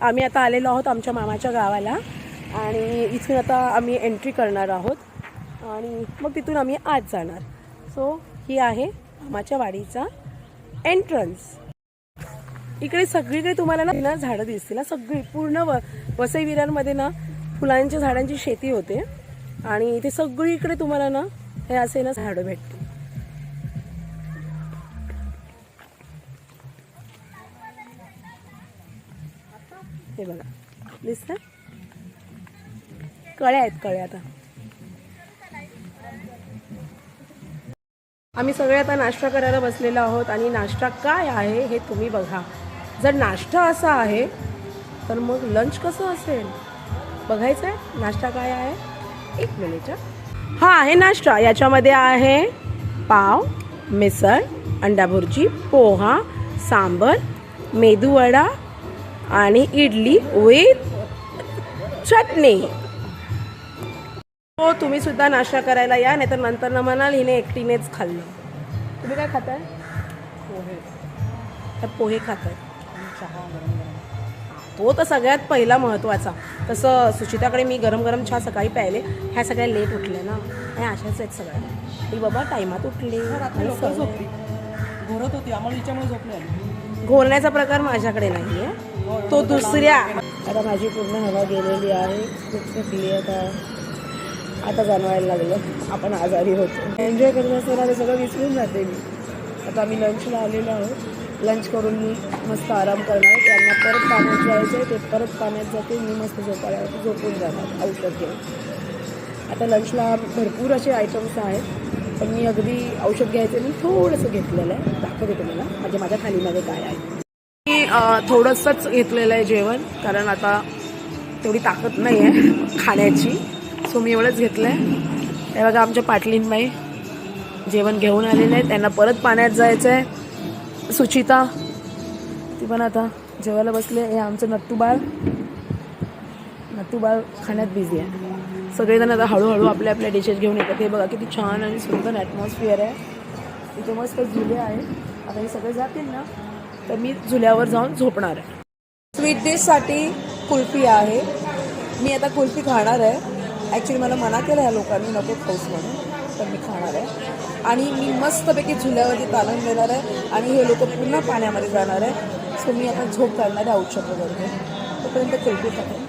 आम्ही आता आलेलो आहोत आमच्या मामाच्या गावाला आणि इथून आता आम्ही एंट्री करणार आहोत. आणि मग तिथून आम्ही आत जाणार. सो ही आहे मामाच्या वाडीचा एंट्रन्स इकडे सगळीकडे तुम्हाला ना झाडं दिसतील. ना सगळी पूर्ण व वसईविरांमध्ये ना फुलांच्या झाडांची शेती होते. आणि इथे सगळीकडे तुम्हाला ना हे असे ना झाडं भेटतील. हे बघा. दिसत कळ्या आहेत कळ्या आता. आम्ही सगळे आता नाश्ता करायला बसलेलो आहोत आणि नाश्ता काय आहे हे तुम्ही बघा. जर नाश्ता असा आहे तर मग लंच कसं असेल? बघायचं आहे नाश्ता काय आहे? एक मिनिट हा. आहे नाश्ता. याच्यामध्ये आहे पाव मिसळ अंडा भुर्जी पोहा सांबर मेदूवडा आणि इडली विथ चटणी. हो तुम्ही सुद्धा नाश्ता करायला या नाही तर नंतर न म्हणाल हिने एकटीनेच खाल्लं. तुम्ही काय खाताय? पोहे. तर पोहे खाताय. तो तर सगळ्यात पहिला महत्त्वाचा. तसं सुचिताकडे मी गरम गरम चहा सकाळी प्यायले. ह्या सगळ्या लेट उठल्या ना. ह्या अशाच आहेत सगळ्या. ती बाबा टायमात उठली. आणि घोरत होती. आम्हाला हिच्यामुळे झोपले आली. घोरण्याचा प्रकार माझ्याकडे नाही आहे तो दुसऱ्या. आता माझी पूर्ण हवा गेलेली आहे. खूप थकली आता. आता जाणवायला लागलं. आपण आजारी होतो. एन्जॉय करत असताना ते सगळं विसरून जाते मी. आता आम्ही लंचला आलेलो आहोत. लंच करून मी मस्त आराम करणार. त्यांना परत पाण्यात जायचं आहे ते परत पाण्यात जाते मी मस्त झोपायला झोपून जाणार. औषध घेऊन आता लंचला भरपूर असे आयटम्स आहेत. पण मी अगदी औषध घ्यायचं मी थोडंसं घेतलेलं आहे. दाखवते तुम्हाला. म्हणजे माझ्या थालीमध्ये काय आहे. मी थोडंसंच घेतलेलं आहे जेवण कारण आता तेवढी ताकद नाही आहे खाण्याची. सो मी एवढंच घेतलं आहे हे बघा आमच्या पाटलींबाई जेवण घेऊन आलेले आहे त्यांना परत पाण्यात जायचं आहे सुचिता ती पण आता जेवायला बसले हे आमचं नट्टू बाळ. खाण्यात बिझी आहे. सगळेजण आता हळूहळू आपल्या आपल्या डिशेस घेऊन येतात. हे बघा किती छान आणि सुंदर ॲटमॉस्फिअर आहे. इथे मस्त झुले आहेत. आता हे सगळे जातील ना तर मी झुल्यावर जाऊन झोपणार आहे. स्वीट डिशसाठी कुल्फी आहे. मी आता कुल्फी खाणार आहे. ॲक्च्युली मला मना केलं ह्या लोकांनी नको खाऊस म्हणून तर मी खाणार आहे. आणि मी मस्तपैकी झुल्यावरती तालम देणार आहे आणि हे लोक पुन्हा पाण्यामध्ये जाणार आहे. सो मी आता झोप काढणार आहे औषध वगैरे तोपर्यंत कुल्फी खाते.